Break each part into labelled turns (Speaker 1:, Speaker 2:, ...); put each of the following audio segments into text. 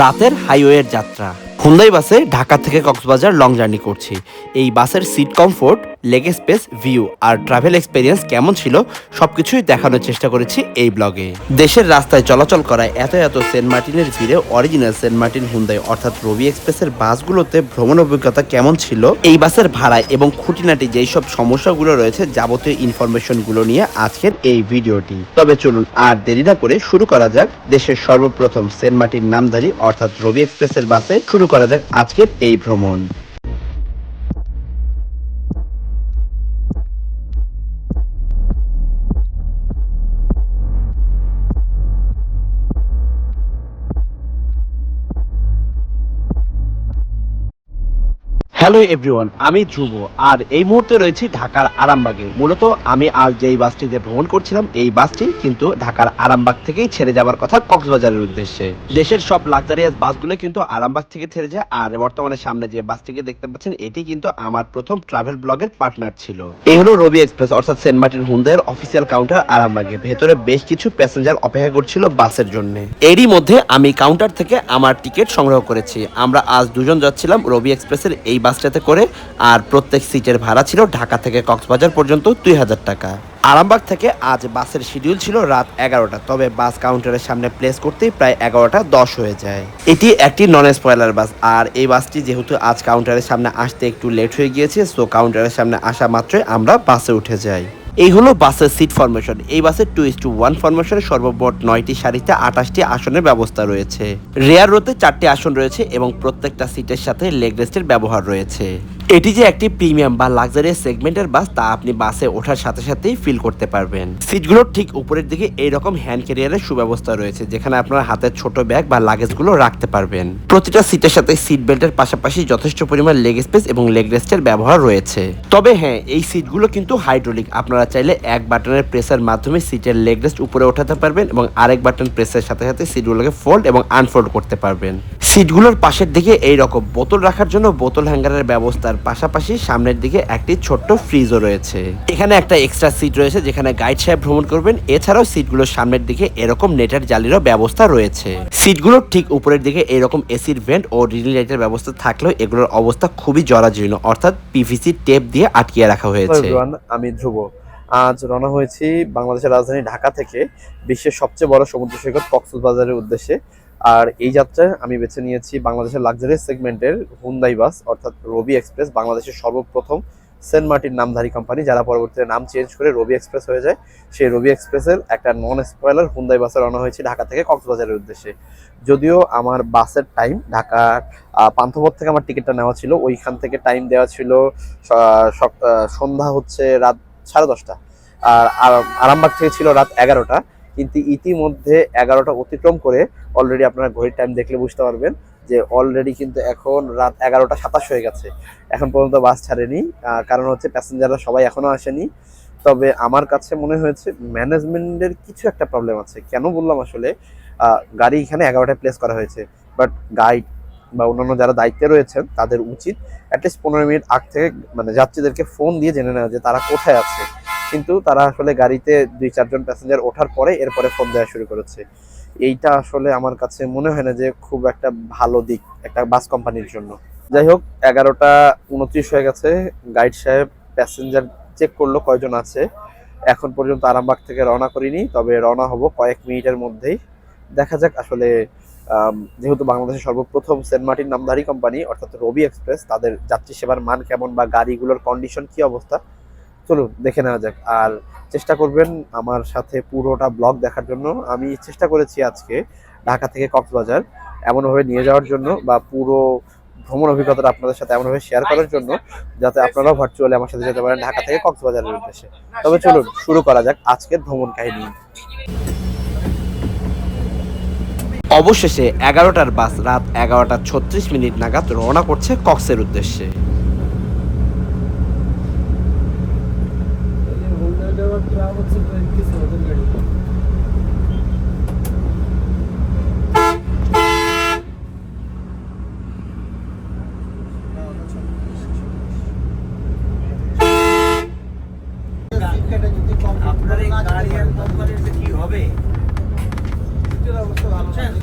Speaker 1: রাতের হাইওয়ের যাত্রা। হুন্দাই বাসে ঢাকা থেকে কক্সবাজার লং জার্নি করছি। এই বাসের seat comfort leg space view আর ট্রাভেল এক্সপিরিয়েন্স কেমন ছিল সবকিছুই দেখানোর চেষ্টা করেছি এই ব্লগে দেশের রাস্তায় চলাচল করায় এত এত সেন্ট মার্টিনের ভিড়ে অরিজিনাল সেন্ট মার্টিন হুন্দাই অর্থাৎ রবি এক্সপ্রেসের বাসগুলোতে ভ্রমণ অভিজ্ঞতা কেমন ছিল, এই বাসের ভাড়ায় এবং খুঁটিনাটি যেই সব সমস্যাগুলো রয়েছে যাবতীয় ইনফরমেশনগুলো নিয়ে আজকের এই ভিডিওটি। তবে চলুন আর দেরি না করে শুরু করা যাক দেশের সর্বপ্রথম সেন্ট মার্টিন নামধারী অর্থাৎ রবি এক্সপ্রেসের বাসে শুরু করা যাক আজকের এই ভ্রমণ। হ্যালো এভরিওয়ান, আমি ধ্রুব, আর এই মুহূর্তে রয়েছি ঢাকার আরামবাগে। মূলত আমি আজ যেই বাসটিতে ভ্রমণ করছিলাম, এই বাসটি কিন্তু ঢাকার আরামবাগ থেকেই ছেড়ে যাবার কথা কক্সবাজারের উদ্দেশ্যে। দেশের সব লাক্সারিয়াস বাসগুলো কিন্তু আরামবাগ থেকে ছেড়ে যায়, আর বর্তমানে সামনে যে বাসটিকে দেখতে পাচ্ছেন, এটি কিন্তু আমার প্রথম ট্রাভেল ব্লগের পার্টনার ছিল। এই হলো রবি এক্সপ্রেস, অর্থাৎ সেন্ট মার্টিন হুন্দায়ের অফিসিয়াল কাউন্টার আরামবাগে। ভেতরে বেশ কিছু প্যাসেঞ্জার অপেক্ষা করছিল বাসের জন্য। এরই মধ্যে আমি কাউন্টার থেকে আমার টিকিট সংগ্রহ করেছি। আমরা আজ দুজন যাচ্ছিলাম রবি এক্সপ্রেসের এই বাসটাতে করে আর প্রত্যেক সিটের ভাড়া ছিল ঢাকা থেকে কক্সবাজার পর্যন্ত দুই হাজার টাকা। আরামবাগ থেকে আজ বাসের শিডিউল ছিল রাত এগারোটা, তবে বাস কাউন্টারের সামনে প্লেস করতেই প্রায় এগারোটা দশ হয়ে যায়। এটি একটি নন স্পয়লার বাস, আর এই বাসটি যেহেতু আজ কাউন্টারের সামনে আসতে একটু লেট হয়ে গিয়েছে সো কাউন্টারের সামনে আসা মাত্রই আমরা বাসে উঠে যাই। এই হলো বাসের সিট ফরমেশন এই বাসের টু ইস টু ওয়ান ফরমেশনে সর্বমোট নয়টি সারিতে আঠাশটি আসনের ব্যবস্থা রয়েছে। রেয়ার রোতে চারটি আসন রয়েছে এবং প্রত্যেকটা সিটের সাথে লেগ রেস্টের ব্যবহার রয়েছে। এটি যে একটি প্রিমিয়াম বা লাক্সারিয়াস সেগমেন্টের বাস, তা আপনি বাসে ওঠার সাথে সাথেই ফিল করতে পারবেন। সিটগুলোর ঠিক উপরের দিকে এইরকম হ্যান্ড ক্যারিয়ারের সুব্যবস্থা রয়েছে, যেখানে আপনার হাতের ছোট ব্যাগ বা লাগেজগুলো রাখতে পারবেন। প্রতিটা সিটের সাথে সিট বেল্টের পাশাপাশি যথেষ্ট পরিমাণ লেগ স্পেস এবং লেগ রেস্টের ব্যবহার রয়েছে। তবে হ্যাঁ এই সিটগুলো কিন্তু হাইড্রোলিক আপনারা চাইলে এক বাটনের প্রেসের মাধ্যমে সিটের লেগ রেস্ট উপরে ওঠাতে পারবেন এবং আরেক বাটন প্রেসের সাথে সাথে সিটগুলোকে ফোল্ড এবং আনফোল্ড করতে পারবেন। সিটগুলোর পাশের দিকে এই রকম বোতল রাখার জন্য বোতল হ্যাঙ্গারের ব্যবস্থার পাশাপাশি সামনের দিকে একটি ছোট্ট ফ্রিজও রয়েছে। এখানে একটা এক্সট্রা সিট রয়েছে যেখানে গাইড সাহেব ভ্রমণ করবেন। এছাড়াও সিটগুলোর সামনের দিকে এরকম নেটের জালিরও ব্যবস্থা রয়েছে। সিটগুলোর ঠিক উপরের দিকে এরকম এসির ভেন্ট ও রিল লাইটের ব্যবস্থা থাকলেও এগুলোর অবস্থা খুবই জরাজীর্ণ। অর্থাৎ পিভিসি টেপ দিয়ে আটকিয়ে রাখা হয়েছে।
Speaker 2: আমি ধ্রুব। আজ রওনা হয়েছি বাংলাদেশের রাজধানী ঢাকা থেকে বিশ্বের সবচেয়ে বড় সমুদ্র সৈকত কক্সবাজারের উদ্দেশ্যে। আর এই যাত্রায় আমি বেছে নিয়েছি বাংলাদেশের লাক্সারি সেগমেন্টের হুন্দাই বাস অর্থাৎ রবি এক্সপ্রেস বাংলাদেশের সর্বপ্রথম সেন্ট মার্টিন নামধারী কোম্পানি যারা পরবর্তীতে নাম চেঞ্জ করে রবি এক্সপ্রেস হয়ে যায়। সেই রবি এক্সপ্রেসের একটা নন স্পয়লার হুন্দাই বাসে রওনা হয়েছি ঢাকা থেকে কক্সবাজারের উদ্দেশ্যে। যদিও আমার বাসের টাইম ঢাকার পান্থপথ থেকে আমার টিকিটটা নেওয়া ছিল, ওইখান থেকে টাইম দেওয়া ছিল সন্ধ্যা হচ্ছে রাত সাড়ে দশটা, আর- আরামবাগ থেকে ছিল রাত এগারোটা। কিন্তু ইতিমধ্যে এগারোটা অতিক্রম করে অলরেডি আপনারা ঘড়ির টাইম দেখলে বুঝতে পারবেন যে অলরেডি কিন্তু এখন রাত এগারোটা সাতাশ হয়ে গেছে। এখন পর্যন্ত বাস ছাড়েনি কারণ হচ্ছে প্যাসেঞ্জাররা সবাই এখনও আসেনি। তবে আমার কাছে মনে হয়েছে ম্যানেজমেন্টের কিছু একটা প্রবলেম আছে। কেন বললাম আসলে গাড়ি এখানে এগারোটায় প্লেস করা হয়েছে। বাট গাইড বা অন্যান্য যারা দায়িত্বে রয়েছেন, তাদের উচিত অ্যাটলিস্ট পনেরো মিনিট আগ থেকে মানে যাত্রীদেরকে ফোন দিয়ে জেনে নেওয়া যে তারা কোথায় আছে। কিন্তু তারা আসলে গাড়িতে দুই, চারজন প্যাসেঞ্জার ওঠার পরে এরপরে ফোন দেওয়া শুরু করেছে। এইটা আসলে আমার কাছে মনে হয় না যে খুব একটা ভালো দিক একটা বাস কোম্পানির জন্য। যাই হোক, এগারোটা উনত্রিশ হয়ে গেছে। গাইড সাহেব প্যাসেঞ্জার চেক করল কয়জন আছে। এখন পর্যন্ত আরামবাগ থেকে রওনা করিনি, তবে রওনা হব কয়েক মিনিটের মধ্যেই। দেখা যাক আসলে যেহেতু বাংলাদেশের সর্বপ্রথম সেন্ট মার্টিন নামধারী কোম্পানি অর্থাৎ রবি এক্সপ্রেস, তাদের যাত্রী সেবার মান কেমন বা গাড়িগুলোর কন্ডিশন কি অবস্থা চলুন, দেখে নেওয়া যাক। আর চেষ্টা করবেন আমার সাথে পুরোটা ব্লগ দেখার জন্য। আমি চেষ্টা করেছি আজকে ঢাকা থেকে কক্সবাজার এমনভাবে নিয়ে যাওয়ার জন্য বা পুরো ভ্রমণ অভিজ্ঞতাটা আপনাদের সাথে এমনভাবে শেয়ার করার জন্য যাতে আপনারাও ভার্চুয়ালি আমার সাথে যেতে পারেন ঢাকা থেকে কক্সবাজারের উদ্দেশ্যে। তবে চলুন, শুরু করা যাক আজকের ভ্রমণ কাহিনী।
Speaker 1: অবশেষে এগারোটার বাস রাত এগারোটা ছত্রিশ মিনিট নাগাদ রওনা করছে কক্সের উদ্দেশ্যে।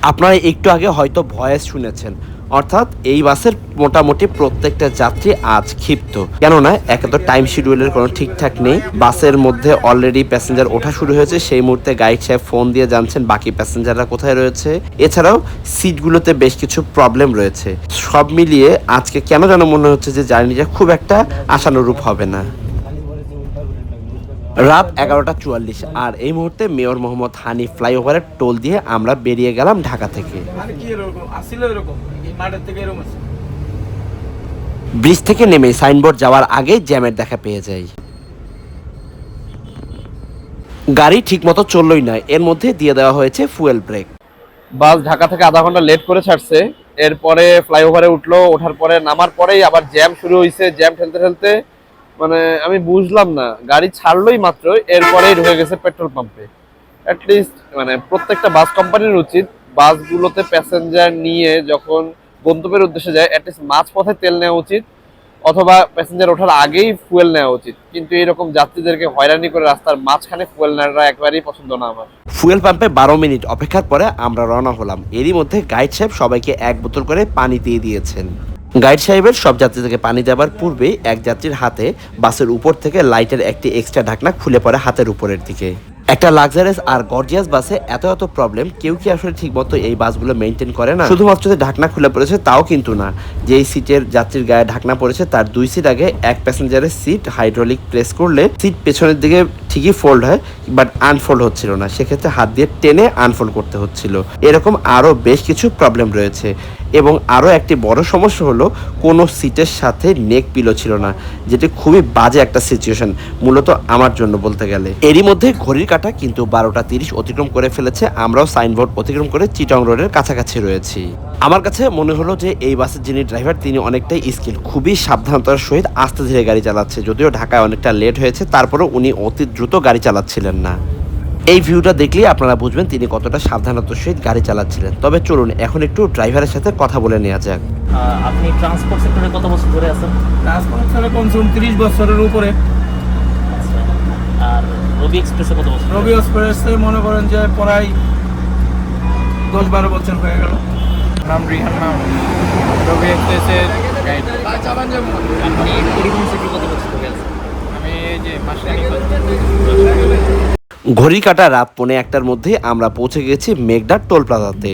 Speaker 3: আপনার
Speaker 1: একটু আগে হয়তো ভয়েস শুনেছেন। অর্থাৎ এই বাসের মোটামুটি প্রত্যেকটা যাত্রী আজ ক্ষিপ্ত। কেননা, একে তো টাইম শিডিউলের কোনো ঠিকঠাক নেই। বাসের মধ্যে অলরেডি প্যাসেঞ্জার ওঠা শুরু হয়েছে। সেই মুহূর্তে গাইড সাহেব ফোন দিয়ে জানছেন বাকি প্যাসেঞ্জাররা কোথায় রয়েছে। এছাড়াও সিটগুলোতে বেশ কিছু প্রবলেম রয়েছে। সব মিলিয়ে আজকে কেন যেন মনে হচ্ছে যে জার্নিটা খুব একটা আশানুরূপ হবে না। রাত এগারোটা চুয়াল্লিশ। আর এই মুহূর্তে মেয়র মোহাম্মদ হানি ফ্লাইওভারের টোল দিয়ে আমরা বেরিয়ে গেলাম ঢাকা থেকে।
Speaker 3: মানে কি এরকম? আসছিল এরকম? এই মাঠের থেকে এরকম আছে
Speaker 1: ব্রিজ থেকে নেমে সাইনবোর্ড যাওয়ার আগে জ্যামের দেখা পেয়ে যাই। গাড়ি ঠিকমতো চললই না এর মধ্যে দিয়ে দেওয়া হয়েছে ফুয়েল ব্রেক।
Speaker 2: বাস ঢাকা থেকে আধা ঘণ্টা লেট করে ছাড়ছে। এরপরে ফ্লাইওভারে উঠল ওঠার পরে নামার পরেই আবার জ্যাম শুরু হয়েছে জ্যাম ঠেলতে ঠেলতে মানে আমি বুঝলাম না। গাড়ি ছাড়লোই মাত্র, এরপরেই ঢুকে গেছে পেট্রোল পাম্পে। অ্যাটলিস্ট মানে প্রত্যেকটা বাস কোম্পানির উচিত বাসগুলোতে প্যাসেঞ্জার নিয়ে যখন গন্তব্যের উদ্দেশ্যে যায় অ্যাটলিস্ট মাঝ পথে তেল নেওয়া উচিত, অথবা প্যাসেঞ্জার ওঠার আগেই ফুয়েল নেওয়া উচিত। কিন্তু এরকম যাত্রীদেরকে হয়রানি করে রাস্তার মাঝখানে ফুয়েল নেওয়াটা একবারেই পছন্দ না আমার।
Speaker 1: ফুয়েল পাম্পে বারো মিনিট অপেক্ষার পরে আমরা রওনা হলাম। এরই মধ্যে গাইড সাহেব সবাইকে এক বোতল করে পানি দিয়ে দিয়েছেন। গাইড সাহেবের সব যাত্রীদেরকে পানি দেওয়ার পূর্বে এক যাত্রীর হাতে বাসের উপর থেকে লাইটের একটি এক্সট্রা ঢাকনা খুলে পড়ে হাতের উপরের দিকে। একটা লাক্সারিয়াস আর গর্জিয়াস বাসে এত এত প্রবলেম কেউ কি আসলে ঠিকমতো এই বাসগুলো মেনটেন করে না? শুধুমাত্র যে ঢাকনা খুলে পড়েছে তাও কিন্তু না। যেই সিটের যাত্রীর গায়ে ঢাকনা পড়েছে, তার দুই সিট আগে এক প্যাসেঞ্জারের সিট হাইড্রোলিক প্রেস করলে সিট পেছনের দিকে ঠিকই ফোল্ড হয় বাট আনফোল্ড হচ্ছিল না। সেক্ষেত্রে হাত দিয়ে টেনে আনফোল্ড করতে হচ্ছিল। এরকম আরও বেশ কিছু প্রবলেম রয়েছে। এবং আরও একটি বড় সমস্যা হলো কোনো সিটের সাথে নেক পিলো ছিল না, যেটি খুবই বাজে একটা সিচুয়েশন মূলত আমার জন্য বলতে গেলে। এরই মধ্যে ঘড়ির কাঁটা কিন্তু বারোটা তিরিশ অতিক্রম করে ফেলেছে, আমরাও সাইনবোর্ড অতিক্রম করে চিটং রোডের কাছাকাছি রয়েছি। আমার কাছে মনে হলো যে এই বাসের যিনি ড্রাইভার তিনি অনেকটাই স্কিল খুবই সাবধানতার সহিত আস্তে ধীরে গাড়ি চালাচ্ছে, যদিও ঢাকায় অনেকটা লেট হয়েছে, তারপরেও উনি অতি দ্রুত গাড়ি চালাচ্ছিলেন না। এই ভিউটা দেখলেই আপনারা বুঝবেন তিনি কতটা সাবধানতার সহিত গাড়ি চালাচ্ছিলেন। তবে চলুন এখন একটু ড্রাইভারের সাথে কথা বলে নেওয়া যাক।
Speaker 4: আপনি ট্রান্সপোর্ট সেক্টরে কত বছর ধরে আছেন?
Speaker 3: ট্রান্সপোর্ট ছাড়া কমসে কম তিরিশ বছরের উপরে।
Speaker 4: আর রবি এক্সপ্রেসে কত বছর?
Speaker 3: রবি এক্সপ্রেসে মনে করেন যে প্রায় দশ বারো বছর হয়ে গেল। নাম রিহান নাম। রবি এক্সপ্রেসের গাইড
Speaker 4: আপনি পরিবহন সেক্টরে কত বছর ধরে আছেন?
Speaker 3: আমি এই যে মাসখানি
Speaker 1: ঘড়ি কাটা রাত পৌনে একটার মধ্যে আমরা পৌঁছে গেছি মেঘডার টোল প্লাজাতে।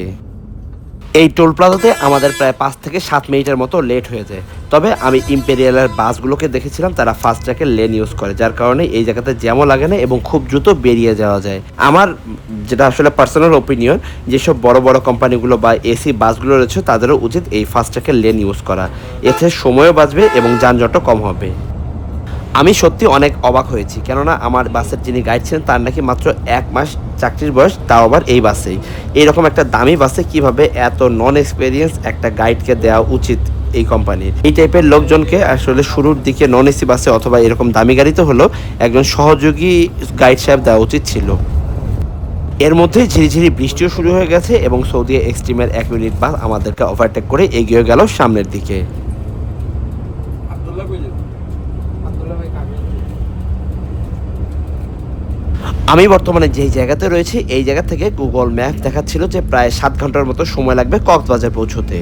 Speaker 1: এই টোল প্লাজাতে আমাদের প্রায় পাঁচ থেকে সাত মিনিটের মতো লেট হয়ে যায়। তবে আমি ইম্পেরিয়ালের বাসগুলোকে দেখেছিলাম, তারা ফাস্ট ট্র্যাকের লেন ইউজ করে, যার কারণে এই জায়গাতে জ্যামও লাগে না এবং খুব দ্রুত বেরিয়ে যাওয়া যায়। আমার যেটা আসলে পার্সোনাল ওপিনিয়ন যেসব বড় বড় কোম্পানিগুলো বা এসি বাসগুলো রয়েছে, তাদেরও উচিত এই ফাস্ট ট্র্যাকের লেন ইউজ করা। এতে সময়ও বাঁচবে এবং যানজটও কম হবে। আমি সত্যি অনেক অবাক হয়েছি, কেননা আমার বাসের যিনি গাইড ছিলেন, তার নাকি মাত্র এক মাস চাকরির বয়স, তাও আবার এই বাসেই এইরকম একটা দামি বাসে কীভাবে এত নন এক্সপিরিয়েন্স একটা গাইডকে দেওয়া উচিত এই কোম্পানির এই টাইপের লোকজনকে আসলে শুরুর দিকে নন এসি বাসে অথবা এরকম দামি গাড়িতে হলো একজন সহযোগী গাইড সাহেব দেওয়া উচিত ছিল। এর মধ্যে ঝিরিঝিরি বৃষ্টিও শুরু হয়ে গেছে এবং সৌদি এক্সট্রিমের এক মিনিট বাস আমাদেরকে ওভারটেক করে এগিয়ে গেল সামনের দিকে। আমি বর্তমানে যেই জায়গাতে রয়েছি, এই জায়গা থেকে গুগল ম্যাপ দেখাচ্ছিল যে প্রায় সাত ঘণ্টার মতো সময় লাগবে কক্সবাজার পৌঁছতে।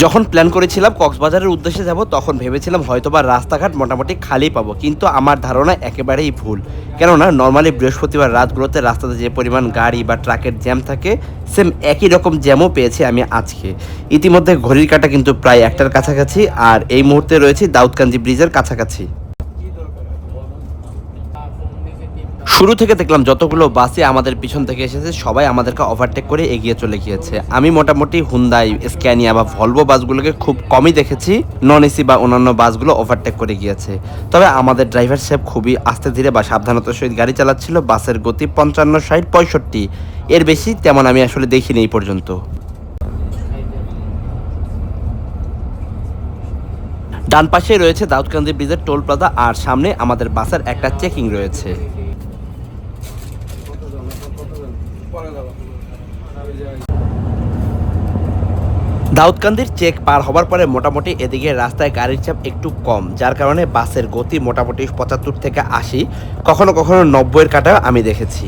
Speaker 1: যখন প্ল্যান করেছিলাম কক্সবাজারের উদ্দেশ্যে যাব, তখন ভেবেছিলাম হয়তো বা রাস্তাঘাট মোটামুটি খালি পাবো। কিন্তু আমার ধারণা একেবারেই ভুল। কেননা নর্মালি বৃহস্পতিবার রাতগুলোতে রাস্তাতে যে পরিমাণ গাড়ি বা ট্রাকের জ্যাম থাকে সেম একই রকম জ্যামও পেয়েছি আমি আজকে। ইতিমধ্যে ঘড়ির কাটা কিন্তু প্রায় একটার কাছাকাছি, আর এই মুহূর্তে রয়েছে দাউদকান্দি ব্রিজের কাছাকাছি। শুরু থেকে দেখলাম যতগুলো বাসে আমাদের পিছন থেকে এসেছে, সবাই আমাদেরকে ওভারটেক করে এগিয়ে চলে গিয়েছে। আমি মোটামুটি হুন্দাই স্ক্যানিয়া বা ভলভো বাসগুলোকে খুব কমই দেখেছি নন এসি বা অন্যান্য বাসগুলো ওভারটেক করে গিয়েছে। তবে আমাদের ড্রাইভার সাহেব খুবই আস্তে ধীরে বা সাবধানতার সহিত গাড়ি চালাচ্ছিল, বাসের গতি পঞ্চান্ন, ষাট, পঁয়ষট্টি। এর বেশি তেমন আমি আসলে দেখিনি এই পর্যন্ত। ডান পাশে রয়েছে দাউদকান্দি ব্রিজের টোল প্লাজা, আর সামনে আমাদের বাসের একটা চেকিং রয়েছে। দাউদকান্দির চেক পার হবার পরে মোটামুটি এদিকে রাস্তায় গাড়ির চাপ একটু কম, যার কারণে বাসের গতি মোটামুটি পঁচাত্তর থেকে আশি, কখনো কখনো নব্বইয়ের কাটা আমি দেখেছি।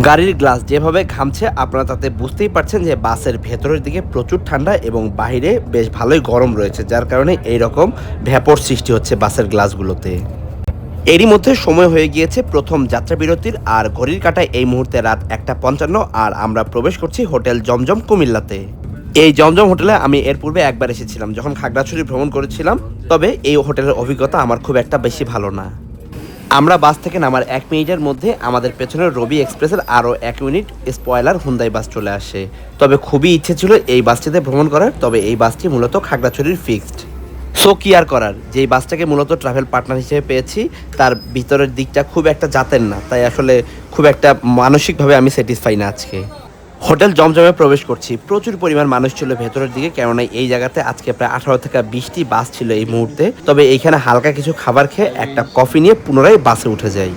Speaker 1: গাড়ির গ্লাস যেভাবে ঘামছে, আপনারা তাতে বুঝতেই পারছেন যে বাসের ভেতরের দিকে প্রচুর ঠান্ডা এবং বাইরে বেশ ভালোই গরম রয়েছে, যার কারণে এই রকম ভ্যাপর সৃষ্টি হচ্ছে বাসের গ্লাসগুলোতে। এরই মধ্যে সময় হয়ে গিয়েছে প্রথম যাত্রা বিরতির, আর ঘড়ির কাটায় এই মুহূর্তে রাত একটা পঞ্চান্ন, আর আমরা প্রবেশ করছি হোটেল জমজম কুমিল্লাতে। এই জমজম হোটেলে আমি এর পূর্বে একবার এসেছিলাম, যখন খাগড়াছড়ি ভ্রমণ করেছিলাম, তবে এই হোটেলের অভিজ্ঞতা আমার খুব একটা বেশি ভালো না। আমরা বাস থেকে নামার এক মিনিটের মধ্যে আমাদের পেছনে রবি এক্সপ্রেসের আরও এক ইউনিট স্পয়লার হুন্দাই বাস চলে আসে। তবে খুবই ইচ্ছে ছিল এই বাসটিতে ভ্রমণ করার, তবে এই বাসটি মূলত খাগড়াছড়ির ফিক্সড সো কি আর করার? যেই বাসটাকে মূলত ট্রাভেল পার্টনার হিসেবে পেয়েছি, তার ভিতরের দিকটা খুব একটা জাতের না, তাই আসলে খুব একটা মানসিকভাবে আমি স্যাটিসফাই না আজকে। হোটেল জমজমে প্রবেশ করছি। প্রচুর পরিমাণ মানুষ ছিল ভেতরের দিকে, কেননা এই জায়গাতে আজকে প্রায় আঠারো থেকে বিশটি বাস ছিল এই মুহূর্তে। তবে এইখানে হালকা কিছু খাবার খেয়ে একটা কফি নিয়ে পুনরায় বাসে উঠে যাই।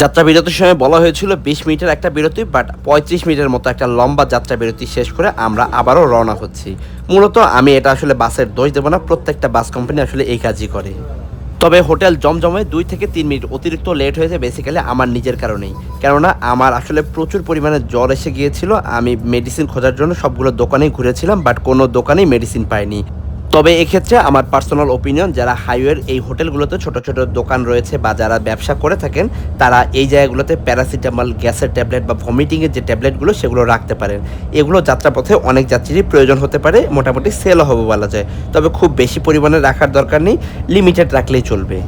Speaker 1: যাত্রা বিরতির সময় বলা হয়েছিল বিশ মিনিটের একটা বিরতি, বাট পঁয়ত্রিশ মিনিটের মতো একটা লম্বা যাত্রা বিরতি শেষ করে আমরা আবারও রওনা হচ্ছি। মূলত আমি এটা আসলে বাসের দোষ দেবো না, প্রত্যেকটা বাস কোম্পানি আসলে এই কাজই করে। তবে হোটেল জমজমে দুই থেকে তিন মিনিট অতিরিক্ত লেট হয়েছে বেসিক্যালি আমার নিজের কারণেই। কেননা আমার আসলে প্রচুর পরিমাণে জ্বর এসে গিয়েছিল, আমি মেডিসিন খোঁজার জন্য সবগুলো দোকানেই ঘুরেছিলাম বাট কোনো দোকানেই মেডিসিন পাইনি। তবে এক্ষেত্রে আমার পার্সোনাল ওপিনিয়ন যারা হাইওয়ের এই হোটেলগুলোতে ছোট ছোট দোকান রয়েছে বা যারা ব্যবসা করে থাকেন, তারা এই জায়গাগুলোতে প্যারাসিটামল গ্যাসের ট্যাবলেট বা ভমিটিংয়ের যে ট্যাবলেটগুলো সেগুলো রাখতে পারেন। এগুলো যাত্রাপথে অনেক যাত্রীরই প্রয়োজন হতে পারে, মোটামুটি সেলও হবে বলা যায়। তবে খুব বেশি পরিমাণে রাখার দরকার নেই লিমিটেড রাখলেই চলবে।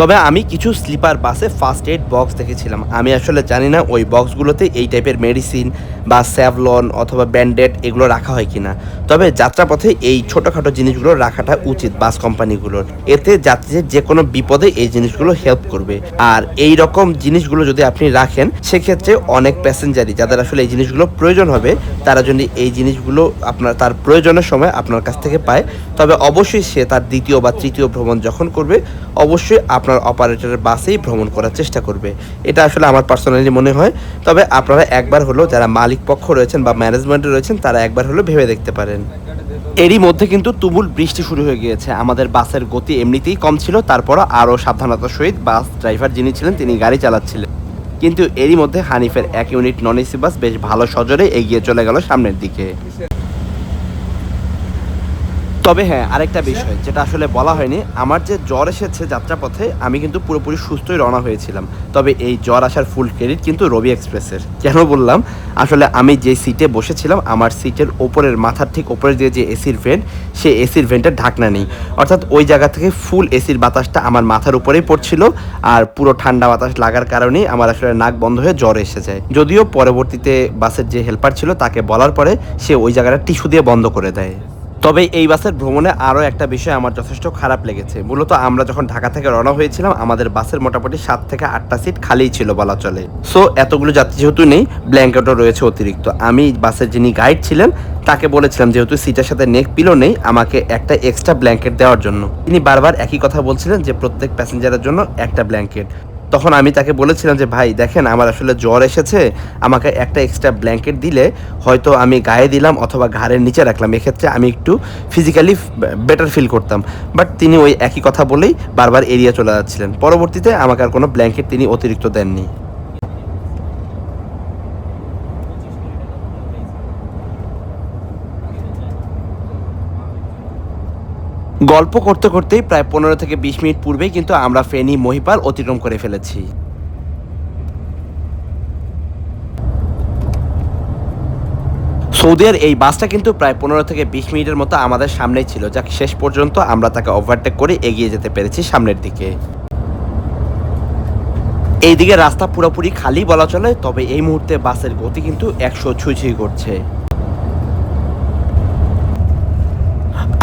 Speaker 1: তবে আমি কিছু স্লিপার বাসে ফার্স্ট এড বক্স দেখেছিলাম। আমি আসলে জানি না ওই বক্সগুলোতে এই টাইপের মেডিসিন বা স্যাভলন অথবা ব্যান্ডেড এগুলো রাখা হয় কিনা। তবে যাত্রাপথে এই ছোটোখাটো জিনিসগুলো রাখাটা উচিত বাস কোম্পানিগুলোর। এতে যাত্রীদের যে কোনো বিপদে এই জিনিসগুলো হেল্প করবে। আর এই রকম জিনিসগুলো যদি আপনি রাখেন, সেক্ষেত্রে অনেক প্যাসেঞ্জারই যাদের আসলে এই জিনিসগুলো প্রয়োজন হবে, তারা যদি এই জিনিসগুলো আপনার, তার প্রয়োজনের সময় আপনার কাছ থেকে পায়। তবে অবশ্যই সে তার দ্বিতীয় বা তৃতীয় ভ্রমণ যখন করবে, অবশ্যই আপনার অপারেটরের বাসেই ভ্রমণ করার চেষ্টা করবে। এটা আসলে আমার পার্সোনালি মনে হয়। তবে আপনারা একবার হলো যারা মালিক পক্ষ রয়েছেন বা ম্যানেজমেন্টে রয়েছেন, তারা একবার হলো ভেবে দেখতে পারেন। এরই মধ্যে কিন্তু তুমুল বৃষ্টি শুরু হয়ে গিয়েছে। আমাদের বাসের গতি এমনিতেই কম ছিল, তারপরও আরও সাবধানতার সহিত বাস ড্রাইভার যিনি ছিলেন, তিনি গাড়ি চালাচ্ছিলেন। কিন্তু এরই মধ্যে হানিফের এক ইউনিট নন এসি বাস বেশ ভালো সজরে এগিয়ে চলে গেল সামনের দিকে। তবে হ্যাঁ আরেকটা বিষয় যেটা আসলে বলা হয়নি, আমার যে জ্বর এসেছে যাত্রাপথে, আমি কিন্তু পুরোপুরি সুস্থই রওনা হয়েছিলাম। তবে এই জ্বর আসার ফুল ক্রেডিট কিন্তু রবি এক্সপ্রেসের। কেন বললাম? আসলে আমি যে সিটে বসেছিলাম, আমার সিটের ওপরের মাথার ঠিক ওপরে দিয়ে যে এসির ভেন্ট সেই এসির ভেন্টের ঢাকনা নেই। অর্থাৎ ওই জায়গা থেকে ফুল এসির বাতাসটা আমার মাথার উপরেই পড়ছিল আর পুরো ঠান্ডা বাতাস লাগার কারণেই আমার আসলে নাক বন্ধ হয়ে জ্বর এসে যায়। যদিও পরবর্তীতে বাসের যে হেল্পার ছিল, তাকে বলার পরে সে ওই জায়গাটা টিস্যু দিয়ে বন্ধ করে দেয়। তবে এই বাসের ভ্রমণে আরও একটা বিষয় আমার যথেষ্ট খারাপ লেগেছে। মূলত আমরা যখন ঢাকা থেকে রওনা হয়েছিলাম, আমাদের বাসের মোটামুটি সাত থেকে আটটা সিট খালিই ছিল বলা চলে। সো এতগুলো যাত্রী যেহেতু নেই, ব্ল্যাঙ্কেটও রয়েছে অতিরিক্ত। আমি বাসের যিনি গাইড ছিলেন, তাকে বলেছিলাম যেহেতু সিটের সাথে নেক পিলো নেই, আমাকে একটা এক্সট্রা ব্ল্যাঙ্কেট দেওয়ার জন্য। তিনি বারবার একই কথা বলছিলেন যে প্রত্যেক প্যাসেঞ্জারের জন্য একটা ব্ল্যাঙ্কেট তখন আমি তাকে বলেছিলাম যে, ভাই, দেখেন, আমার আসলে জ্বর এসেছে, আমাকে একটা এক্সট্রা ব্ল্যাঙ্কেট দিলে হয়তো আমি গায়ে দিলাম অথবা ঘাড়ের নিচে রাখলাম। এক্ষেত্রে আমি একটু ফিজিক্যালি বেটার ফিল করতাম। বাট তিনি ওই একই কথা বলেই বারবার এরিয়া চলে যাচ্ছিলেন। পরবর্তীতে আমাকে আর কোনো ব্ল্যাঙ্কেট তিনি অতিরিক্ত দেননি। গল্প করতে করতেই প্রায় পনেরো থেকে বিশ মিনিট পূর্বেই কিন্তু আমরা ফেনী, মহিপাল অতিক্রম করে ফেলেছি। সৌদির এই বাসটা কিন্তু প্রায় পনেরো থেকে বিশ মিনিটের মতো আমাদের সামনেই ছিল যা শেষ পর্যন্ত আমরা তাকে ওভারটেক করে এগিয়ে যেতে পেরেছি সামনের দিকে। এইদিকে রাস্তা পুরোপুরি খালি বলা চলে, তবে এই মুহূর্তে বাসের গতি কিন্তু একশো ছুঁই ছুঁই করছে।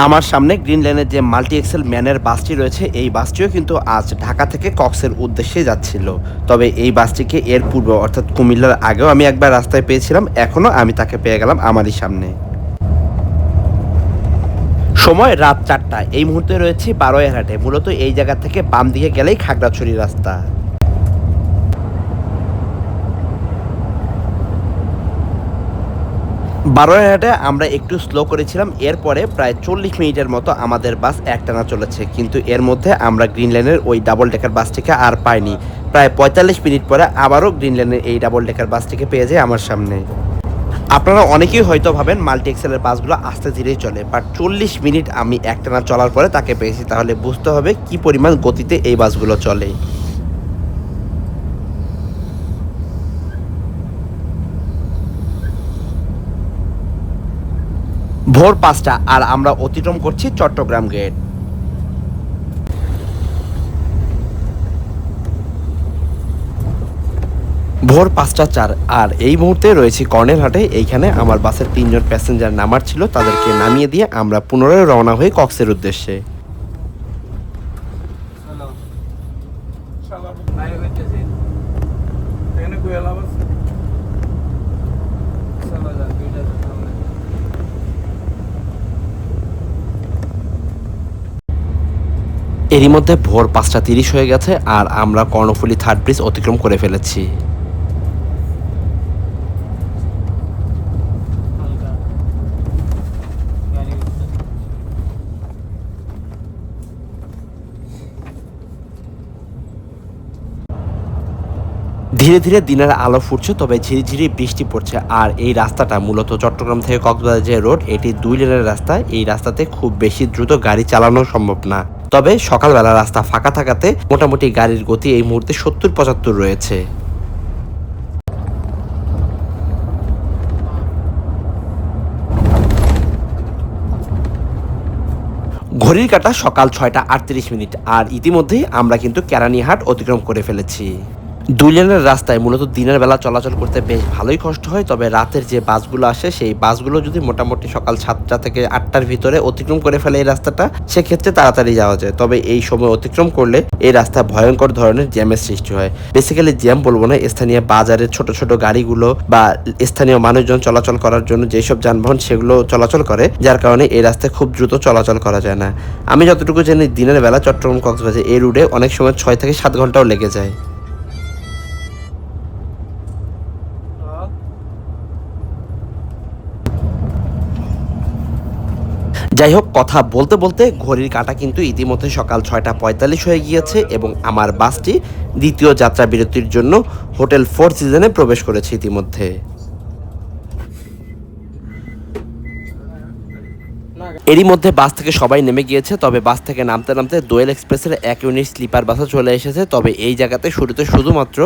Speaker 1: আমার সামনে গ্রিন লাইনের যে মাল্টি এক্সেল ম্যানের বাসটি রয়েছে, এই বাসটিও কিন্তু আজ ঢাকা থেকে কক্সের উদ্দেশ্যে যাচ্ছিল। তবে এই বাসটিকে এর পূর্বে, অর্থাৎ কুমিল্লার আগেও আমি একবার রাস্তায় পেয়েছিলাম, এখনও আমি তাকে পেয়ে গেলাম আমারই সামনে। সময় রাত চারটা এই মুহূর্তে রয়েছে বারোয়ারহাটে মূলত এই জায়গা থেকে বাম দিকে গেলেই খাগড়াছড়ি রাস্তা। বারোয়ারহাটে আমরা একটু স্লো করেছিলাম, এরপরে প্রায় চল্লিশ মিনিটের মতো আমাদের বাস একটানা চলেছে। কিন্তু এর মধ্যে আমরা গ্রিন লাইনের ওই ডাবল ডেকার বাসটিকে আর পাইনি। প্রায় পঁয়তাল্লিশ মিনিট পরে আবারও গ্রিন লাইনের এই ডাবল ডেকার বাসটিকে পেয়ে যায় আমার সামনে। আপনারা অনেকেই হয়তো ভাবেন মাল্টি এক্সেলের বাসগুলো আস্তে ধীরেই চলে বাট চল্লিশ মিনিট আমি একটানা চলার পরে তাকে পেয়েছি। তাহলে বুঝতে হবে কি পরিমাণ গতিতে এই বাসগুলো চলে। ভোর পাঁচটা আর আমরা অতিক্রম করছি চট্টগ্রাম গেট। ভোর পাঁচটা চার আর এই মুহূর্তে রয়েছে কর্নেলহাটে এইখানে আমার বাসের তিনজন প্যাসেঞ্জার নামার ছিল, তাদেরকে নামিয়ে দিয়ে আমরা পুনরায় রওনা হয়ে কক্সের উদ্দেশ্যে
Speaker 3: বাইরে হইতেছি এখানে কুয়াল আবার চলো যাক দুইটা সামনে
Speaker 1: এরই মধ্যে ভোর পাঁচটা তিরিশ হয়ে গেছে আর আমরা কর্ণফুলী থার্ড ব্রিজ অতিক্রম করে ফেলেছি। ধীরে ধীরে দিনের আলো ফুটছে, তবে ঝিরিঝিরি বৃষ্টি পড়ছে আর এই রাস্তাটা মূলত চট্টগ্রাম থেকে কক্সবাজার যে রোড, এটি দুই লেনের রাস্তা এই রাস্তাতে খুব বেশি দ্রুত গাড়ি চালানো সম্ভব না তবে সকালবেলা রাস্তা ফাঁকা থাকাতে মোটামুটি গাড়ির গতি এই মুহূর্তে সত্তর, পঁচাত্তর রয়েছে। ঘড়ির কাটা সকাল ছয়টা আটত্রিশ মিনিট, আর ইতিমধ্যেই আমরা কিন্তু কেরানীহাট অতিক্রম করে ফেলেছি। দুই লেনের রাস্তায় মূলত দিনের বেলা চলাচল করতে বেশ ভালোই কষ্ট হয়, তবে রাতের যে বাসগুলো আসে, সেই বাসগুলো যদি মোটামুটি সকাল সাতটা থেকে আটটার ভিতরে অতিক্রম করে ফেলে এই রাস্তাটা, সেক্ষেত্রে তাড়াতাড়ি যাওয়া যায়। তবে এই সময় অতিক্রম করলে এই রাস্তা ভয়ঙ্কর ধরনের জ্যামের সৃষ্টি হয়। বেসিক্যালি জ্যাম বলব না, স্থানীয় বাজারের ছোট ছোট গাড়িগুলো বা স্থানীয় মানুষজন চলাচল করার জন্য যেসব যানবাহন, সেগুলো চলাচল করে, যার কারণে এই রাস্তায় খুব দ্রুত চলাচল করা যায় না। আমি যতটুকু জানি, দিনের বেলা চট্টগ্রাম কক্সবাজার এই রুটে অনেক সময় ছয় থেকে সাত ঘন্টাও লেগে যায়। যাই হোক কথা বলতে বলতে ঘড়ির কাঁটা কিন্তু ইতিমধ্যে সকাল ছয়টা পঁয়তাল্লিশ হয়ে গিয়েছে এবং আমার বাসটি দ্বিতীয় যাত্রা বিরতির জন্য হোটেল ফোর সিজনে প্রবেশ করেছে ইতিমধ্যে। এরই মধ্যে বাস থেকে সবাই নেমে গিয়েছে, তবে বাস থেকে নামতে নামতে দোয়েল এক্সপ্রেসের এক ইউনিট স্লিপার বাসও চলে এসেছে, তবে এই জায়গাতে শুরুতে শুধুমাত্র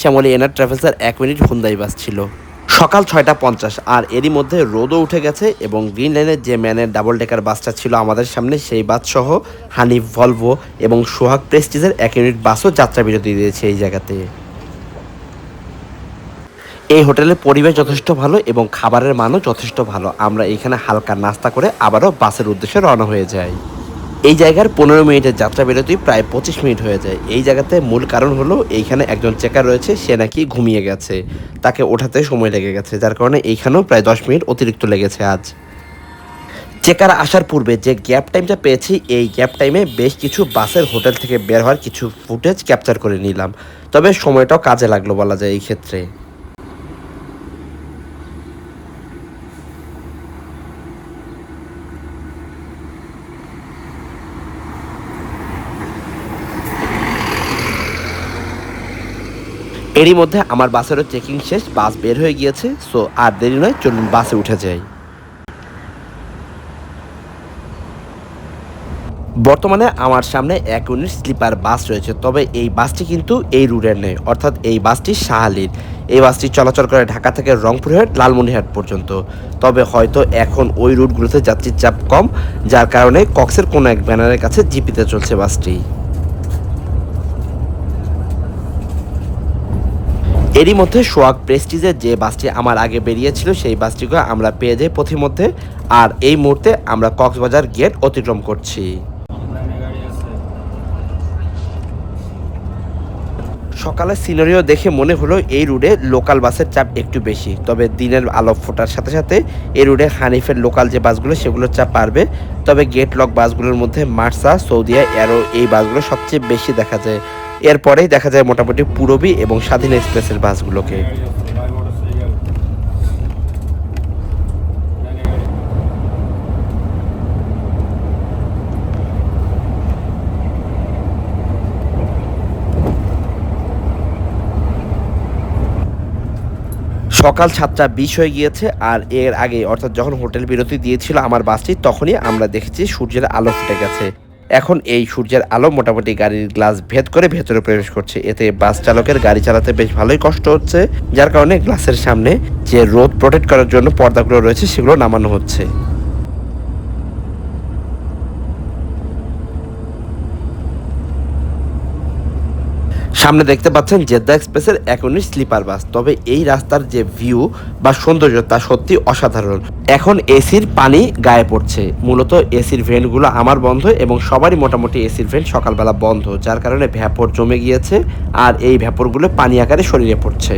Speaker 1: শ্যামলী এনার ট্রাভেলসের এক মিনিট হুন্দাই বাস ছিল। সকাল ছয়টা পঞ্চাশ, আর এরই মধ্যে রোদও উঠে গেছে এবং গ্রিন লাইনের যে ম্যানের ডাবল ডেকার বাসটা ছিল আমাদের সামনে, সেই বাস সহ হানিফ, ভলভো এবং সোহাগ প্রেস্টিজের এক ইউনিট বাসও যাত্রা বিরতি দিয়েছে এই জায়গাতে। এই হোটেলের পরিবেশ যথেষ্ট ভালো এবং খাবারের মানও যথেষ্ট ভালো। আমরা এখানে হালকা নাস্তা করে আবারও বাসের উদ্দেশ্যে রওনা হয়ে যাই। এই জায়গার পনেরো মিনিটের যাত্রা বিরতি প্রায় পঁচিশ মিনিট হয়ে যায়। এই জায়গাতে মূল কারণ হলো এইখানে একজন চেকার রয়েছে, সে নাকি ঘুমিয়ে গেছে। তাকে ওঠাতে সময় লেগে গেছে, যার কারণে এইখানেও প্রায় দশ মিনিট অতিরিক্ত লেগেছে আজ। চেকার আসার পূর্বে যে গ্যাপ টাইমটা পেয়েছি, এই গ্যাপ টাইমে বেশ কিছু বাসের হোটেল থেকে বের হওয়ার কিছু ফুটেজ ক্যাপচার করে নিলাম। তবে সময়টাও কাজে লাগল বলা যায় এই ক্ষেত্রে। এরই মধ্যে আমার বাসেরও চেকিং শেষ, বাস বের হয়ে গিয়েছে, সো আর দেরি নয়, চলুন বাসে উঠে যাই। বর্তমানে আমার সামনে এক ইউনিট স্লিপার বাস রয়েছে, তবে এই বাসটি কিন্তু এই রুটের নেই, অর্থাৎ এই বাসটি শাহালির। এই বাসটি চলাচল করে ঢাকা থেকে রংপুর রংপুরহাট লালমনিরহাট পর্যন্ত, তবে হয়তো এখন ওই রুটগুলোতে যাত্রীর চাপ কম, যার কারণে কক্সের কোনো এক ব্যানারের কাছে জিপিতে চলছে বাসটি। এরই মধ্যে সোয়াগ প্রেস্টিজের যে বাসটি আমার আগে বেরিয়েছিল, সেই বাসটিকে আমরা পেয়ে যাই পথিমধ্যে। আর এই মুহূর্তে আমরা কক্সবাজার গেট অতিক্রম করছি। সকালের সিনারিও দেখে মনে হলো এই রুটে লোকাল বাসের চাপ একটু বেশি, তবে দিনের আলো ফোটার সাথে সাথে এই রুটে হানিফের লোকাল যে বাসগুলো সেগুলোর চাপ বাড়বে। তবে গেট লক বাসগুলোর মধ্যে মার্সা, সৌদিয়া অ্যারো এই বাসগুলো সবচেয়ে বেশি দেখা যায়। এরপরেই দেখা যায় মোটামুটি পূরবী এবং স্বাধীন এক্সপ্রেসের বাসগুলোকে। সকাল সাতটা বিশ হয়ে গিয়েছে আর এর আগে অর্থাৎ যখন হোটেল বিরতি দিয়েছিল আমার বাসটি, তখনই আমরা দেখেছি সূর্যের আলো ফুটে গেছে। এখন এই সূর্যের আলো মোটামুটি গাড়ির গ্লাস ভেদ করে ভেতরে প্রবেশ করছে। এতে বাস চালকের গাড়ি চালাতে বেশ ভালোই কষ্ট হচ্ছে। যার কারণে গ্লাসের সামনে যে রোদ প্রোটেক্ট করার জন্য পর্দাগুলো রয়েছে, সেগুলো নামানো হচ্ছে। সামনে দেখতে পাচ্ছেন জেদ্দা এক্সপ্রেসের এক উনিশ স্লিপার বাস। তবে এই রাস্তার যে ভিউ বা সৌন্দর্য, তা সত্যি অসাধারণ। এখন এসির পানি গায়ে পড়ছে। মূলত এসির ভেন্টগুলো আমার বন্ধ এবং সবারই মোটামুটি এসির ভেন্ট সকালবেলা বন্ধ, যার কারণে ভ্যাপর জমে গিয়েছে আর এই ভ্যাপরগুলো পানি আকারে শরীরে পড়ছে।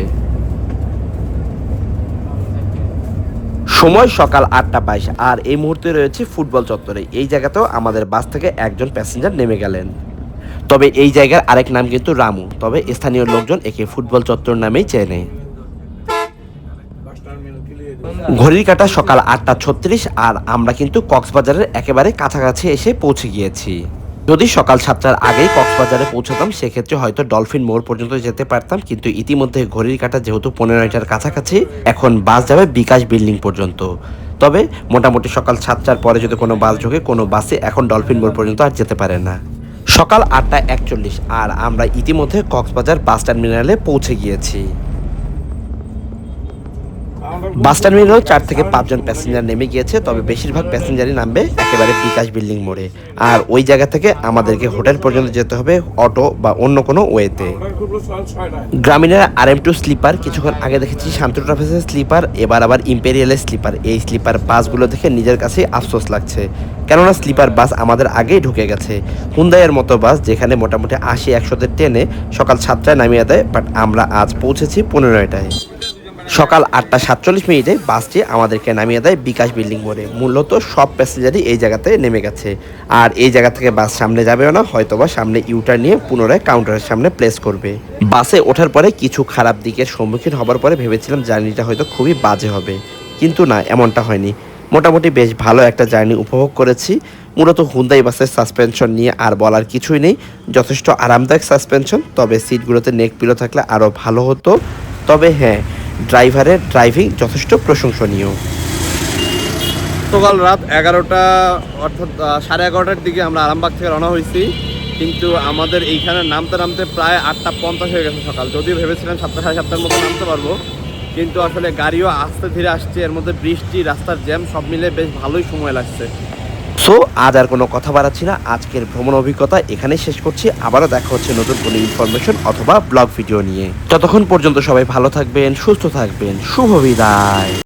Speaker 1: সময় সকাল আটটা বাইশ, আর এই মুহূর্তে রয়েছে ফুটবল চত্বরে। এই জায়গাতেও আমাদের বাস থেকে একজন প্যাসেঞ্জার নেমে গেলেন। তবে এই জায়গার আরেক নাম কিন্তু রামু। তবে স্থানীয় লোকজন একে ফুটবল চত্বর নামেই চেনে। ঘড়ির কাটা সকাল আটটা ছত্রিশ আর আমরা কিন্তু কক্সবাজারের একেবারে কাছাকাছি এসে পৌঁছে গিয়েছি। যদি সকাল সাতটার আগেই কক্সবাজারে পৌঁছাতাম, সেক্ষেত্রে হয়তো ডলফিন মোড় পর্যন্ত যেতে পারতাম, কিন্তু ইতিমধ্যে ঘড়ির কাটা যেহেতু পনেরোটার কাছাকাছি, এখন বাস যাবে বিকাশ বিল্ডিং পর্যন্ত। তবে মোটামুটি সকাল সাতটার পরে যদি কোনো বাস ঢোকে, কোনো বাসে এখন ডলফিন মোড় পর্যন্ত আর যেতে পারে না। সকাল আটটা একচল্লিশ আর আমরা ইতিমধ্যে কক্সবাজার বাস টার্মিনালে পৌঁছে গিয়েছি। বাস টার্মিনালেও চার থেকে পাঁচজন প্যাসেঞ্জার নেমে গিয়েছে, তবে বেশিরভাগ প্যাসেঞ্জারই নামবে একেবারে বিকাশ বিল্ডিং মোড়ে। আর ওই জায়গা থেকে আমাদেরকে হোটেল পর্যন্ত যেতে হবে অটো বা অন্য কোনো ওয়েতে। গ্রামীণের আর এম টু স্লিপার, কিছুক্ষণ আগে দেখেছি শান্ত ট্রাভেলসের স্লিপার, এবার আবার ইম্পেরিয়ালের স্লিপার। এই স্লিপার বাসগুলো দেখে নিজের কাছেই আফসোস লাগছে। কেননা স্লিপার বাস আমাদের আগেই ঢুকে গেছে। হুন্দাইয়ের মতো বাস, যেখানে মোটামুটি আশি একশোতে ট্রেনে সকাল সাতটায় নামিয়ে দেয়, বাট আমরা আজ পৌঁছেছি পনেরোটায়। সকাল আটটা সাতচল্লিশ মিনিটে বাসটি আমাদেরকে নামিয়ে দেয় বিকাশ বিল্ডিং মোড়ে। মূলত সব প্যাসেঞ্জারই এই জায়গাতে নেমে গেছে। আর এই জায়গা থেকে বাস সামনে যাবেও না, হয়তোবা সামনে ইউটার নিয়ে পুনরায় কাউন্টারের সামনে প্লেস করবে। বাসে ওঠার পরে কিছু খারাপ দিকের সম্মুখীন হবার পরে ভেবেছিলাম জার্নিটা হয়তো খুবই বাজে হবে। কিন্তু না, এমনটা হয়নি। মোটামুটি বেশ ভালো একটা জার্নি উপভোগ করেছি। মূলত হুন্দাই বাসের সাসপেনশন নিয়ে আর বলার কিছুই নেই। যথেষ্ট আরামদায়ক সাসপেনশন তবে সিটগুলোতে নেক পিলো থাকলে আরও ভালো হতো। তবে হ্যাঁ ড্রাইভারের ড্রাইভিং যথেষ্ট প্রশংসনীয়।
Speaker 2: গতকাল রাত এগারোটা, অর্থাৎ সাড়ে এগারোটার দিকে আমরা আরামবাগ থেকে রওনা হয়েছি। কিন্তু আমাদের এইখানে নামতে নামতে প্রায় আটটা পঞ্চাশ হয়ে গেছে সকাল। যদিও ভেবেছিলাম সাতটা, সাড়ে সাতটার মতো নামতে পারব। কিন্তু আসলে গাড়িও আস্তে ধীরে আসছে। এর মধ্যে বৃষ্টি, রাস্তার জ্যাম সব মিলে বেশ ভালোই সময় লাগছে।
Speaker 1: সো আজ আর কোনো কথা বাড়াচ্ছি না। আজকের ভ্রমণ অভিজ্ঞতা এখানে শেষ করছি। আবারও দেখা হচ্ছে নতুন কোনো ইনফরমেশন অথবা ব্লগ ভিডিও নিয়ে। ততক্ষণ পর্যন্ত সবাই ভালো থাকবেন, সুস্থ থাকবেন। শুভ বিদায়।